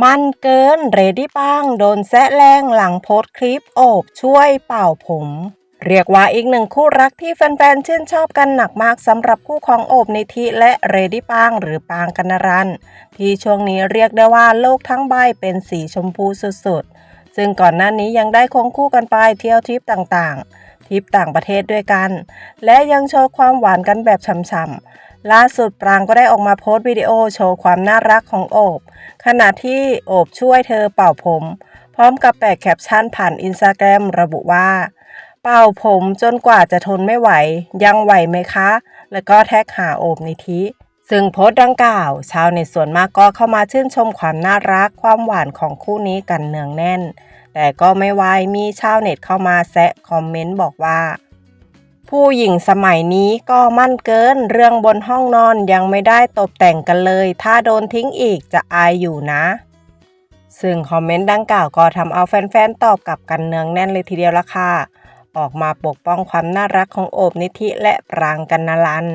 มันเกินเรดี้ปังโดนแซะแรงหลังโพสคลิปโอบช่วยเป่าผม เรียกว่าอีกหนึ่งคู่รักที่แฟนๆ ชื่นชอบกันหนักมากสำหรับคู่ของโอบนิธิและเรดี้ปังหรือปางกันรัน ที่ช่วงนี้เรียกได้ว่าโลกทั้งใบเป็นสีชมพูสุดๆ ซึ่งก่อนหน้านี้ยังได้คงคู่กันไปเที่ยวทริปต่างๆทริปต่างประเทศด้วยกัน และยังโชว์ความหวานกันแบบช่ำๆ ล่าสุดปรางก็ได้ออกมาโพสต์วิดีโอโชว์ความน่ารักของโอบ ขณะที่โอบช่วยเธอเป่าผม พร้อมกับแปะแคปชั่นผ่านอินสตาแกรมระบุว่า เป่าผมจนกว่าจะทนไม่ไหว ยังไหวไหมคะ แล้วก็แท็กหาโอบนิธิซึ่งโพสต์ดังกล่าว ชาวเน็ตส่วนมากก็เข้ามาชื่นชมความน่ารักความหวานของคู่นี้กันเนืองแน่น แต่ก็ไม่วายมีชาวเน็ตเข้ามาแซะคอมเมนต์บอกว่า ผู้หญิงสมัยนี้ก็มั่นเกิน เรื่องบนห้องนอนยังไม่ได้ตกแต่งกันเลย ถ้าโดนทิ้งอีกจะอายอยู่นะ ซึ่งคอมเมนต์ดังกล่าวก็ทำเอาแฟนๆ ตอบกลับกันเนืองแน่นเลยทีเดียวละค่ะ ออกมาปกป้องความน่ารักของโอบนิธิและปรางกันนลัน